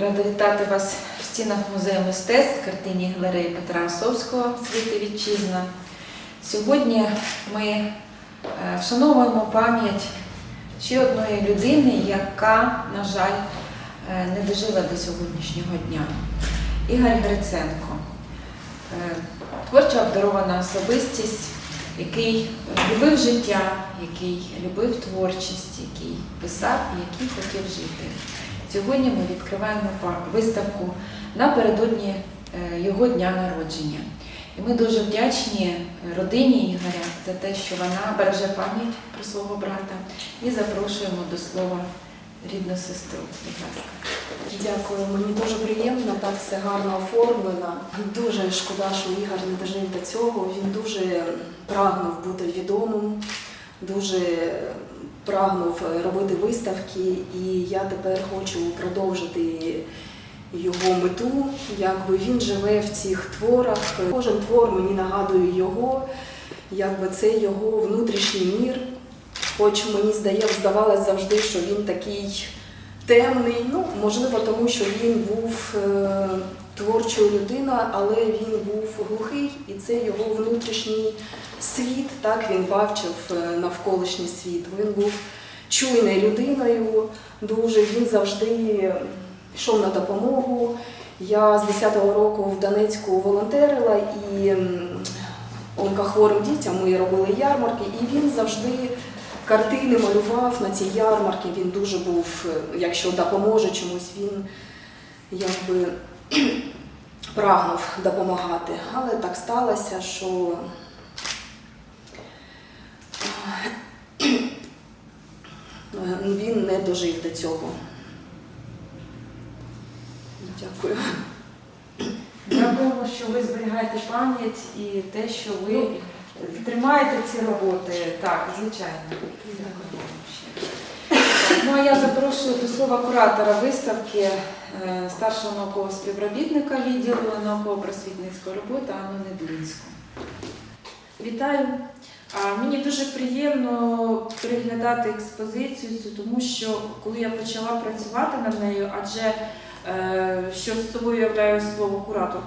Рада вітати вас в стінах музею мистецтв картині галереї Петра Осовського «Світи Вітчизна». Сьогодні ми е, вшановуємо пам'ять ще одної людини, яка, на жаль, е, не дожила до сьогоднішнього дня. Ігор Гриценко. Е, Творчо обдарована особистість, який любив життя, який любив творчість, який писав і який хотів жити. Сьогодні ми відкриваємо виставку напередодні е, його дня народження. І ми дуже вдячні родині Ігоря за те, що вона береже пам'ять про свого брата і запрошуємо до слова рідну сестру. Будь ласка. Дякую, мені дуже приємно, так все гарно оформлено. Дуже шкода, що Ігор не дожив до цього. Він дуже прагнув бути відомим, дуже прагнув робити виставки, і я тепер хочу продовжити його мету. Якби він живе в цих творах. Кожен твор мені нагадує його, якби це його внутрішній мір. Хоч мені здає, здавалось завжди, що він такий темний. Ну, можливо, тому що він був творчою людиною, але він був глухий, і це його внутрішній світ. Так він бачив е, навколишній світ. Він був чуйною людиною, дуже він завжди йшов на допомогу. Я з 10-го року в Донецьку волонтерила і онкохворим дітям ми робили ярмарки, і він завжди картини малював на ці ярмарки. Він дуже був, е, якщо допоможе чомусь, він якби прагнув допомагати. Але так сталося, що е, він не дожив до цього. Дякую. Дякуємо, що ви зберігаєте пам'ять і те, що ви тримаєте ці роботи. Так, звичайно. Дякую. Ну а я запрошую до слова куратора виставки е, старшого наукового співробітника відділу науково-просвітницької роботи Анну Недлінську. Вітаю. Мені дуже приємно переглядати експозицію, тому що коли я почала працювати над нею, адже е, що з собою являє слово куратор.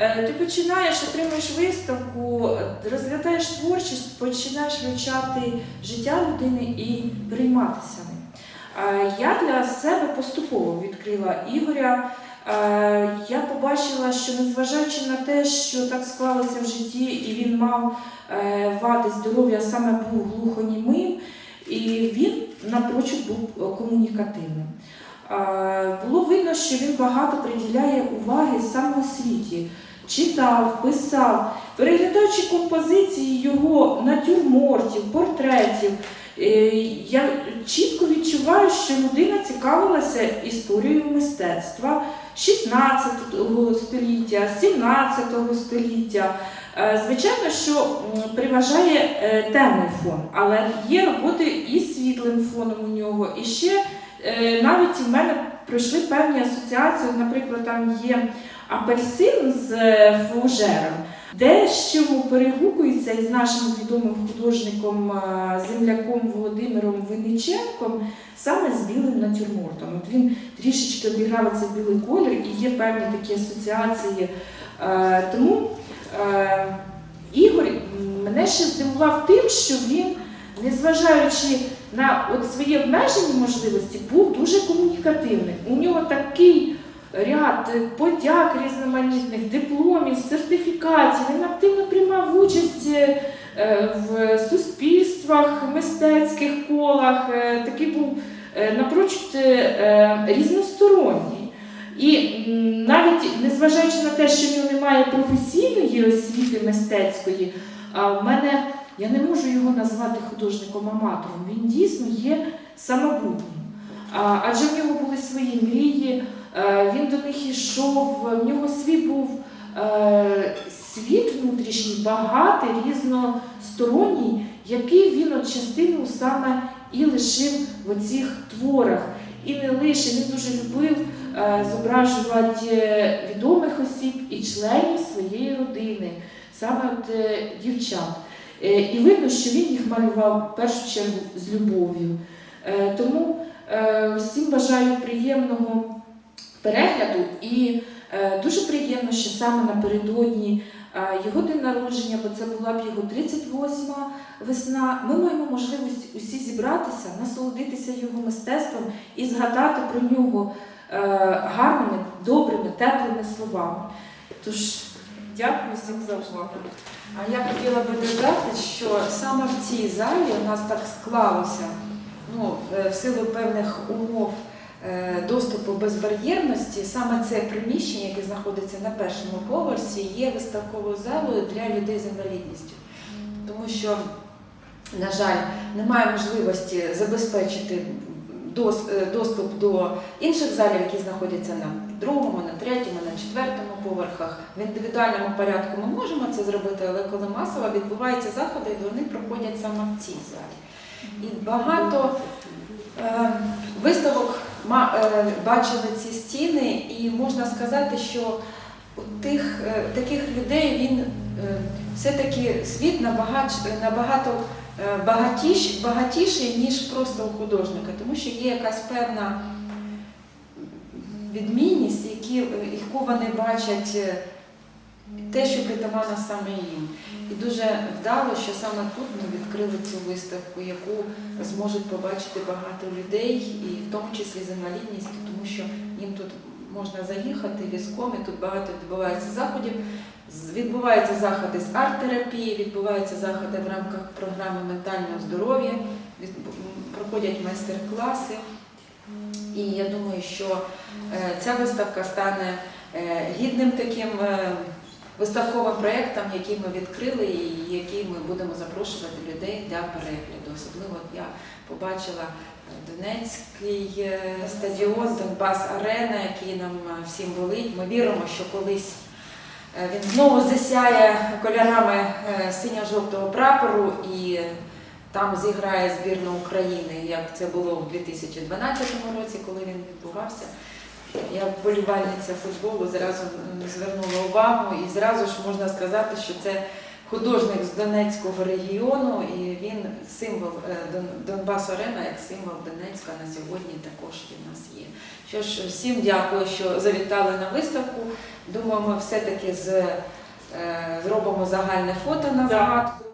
Е, ти починаєш, отримуєш виставку, розглядаєш творчість, починаєш вивчати життя людини і перейматися ним. Е, Я для себе поступово відкрила Ігоря. Е, Я побачила, що незважаючи на те, що так склалося в житті, і він мав вади здоров'я, саме був глухонімим, і він напрочуд був комунікативним. Було видно, що він багато приділяє уваги самоосвіті, читав, писав, переглядаючи композиції його натюрмортів, портретів. е, Я чітко відчуваю, що людина цікавилася історією мистецтва 16 століття, 17 століття. Е, Звичайно, що м, переважає е, темний фон, але є роботи і світлим фоном у нього. І ще навіть в мене пройшли певні асоціації. Наприклад, там є апельсин з е, фужером, де чому перегукується із нашим відомим художником, е, земляком Володимиром Винниченком, саме з білим натюрмортом. От він трішечки обіграв цей білий колір і є певні такі асоціації. Е, Тому е, Ігор мене ще здивував тим, що він, незважаючи на от свої обмежені можливості, був дуже комунікативним. У нього такий ряд подяк різноманітних, дипломів, сертифікатів. Він активно приймав участь е, в суспільствах, мистецьких колах. Е, Такий був е, напрочуд різносторонній. І навіть незважаючи на те, що в нього немає професійної освіти мистецької, а в мене я не можу його назвати художником-аматором. Він дійсно є самобутнім. Адже в нього були свої мрії, е, він до них йшов, в нього свій був е, світ внутрішній, багатий, різносторонній, який він от частину саме і лишив в оцих творах. І не лише він дуже любив е, зображувати відомих осіб і членів своєї родини, саме от, дівчат. Е, І видно, що він їх малював в першу чергу з любов'ю. Е, Тому е, всім бажаю приємного перегляду. І дуже приємно, що саме напередодні його день народження, бо це була б його 38-ма весна. Ми маємо можливість усі зібратися, насолодитися його мистецтвом і згадати про нього гарними, добрими, теплими словами. Тож дякую всім за увагу. А я хотіла би додати, що саме в цій залі у нас так склалося, ну, е, в силу певних умов е, доступу безбар'єрності, саме це приміщення, яке знаходиться на першому поверсі, є виставковою залою для людей з інвалідністю. Тому що, на жаль, немає можливості забезпечити е, доступ до інших залів, які знаходяться на другому, на третьому, на четвертому поверхах. В індивідуальному порядку ми можемо це зробити, але коли масово відбуваються заходи, вони проходять саме в цій залі. І багато е, виставок е, бачили ці стіни, і можна сказати, що у тих е, таких людей він е, все-таки світ набагато, набагато е, багатіш, багатіший, ніж просто у художника, тому що є якась певна відмінність, які, яку вони бачать е, те, що притаманно саме їм. І дуже вдало, що саме тут ми відкрили цю виставку, яку зможуть побачити багато людей, і в тому числі з інвалідністю, тому що їм тут можна заїхати візком, і тут багато відбувається заходів. Відбуваються заходи з арт-терапії, відбуваються заходи в рамках програми ментального здоров'я, проходять майстер-класи. І я думаю, що е, ця виставка стане е, гідним таким е, виставковим проєктом, який ми відкрили і який ми будемо запрошувати людей для перегляду. Особливо я побачила Донецький стадіон, Донбас Арена, який нам всім болить. Ми віримо, що колись він знову засяє кольорами синьо-жовтого прапору і там зіграє збірна України, як це було в 2012 році, коли він відбувався. Я вболівальниця футболу зразу звернула увагу і зразу ж можна сказати, що це художник з Донецького регіону, і він символ е, Донбас Арена як символ Донецька на сьогодні також і в нас є. Що ж, всім дякую, що завітали на виставку. Думаю, ми все-таки з, е, зробимо загальне фото на згадку.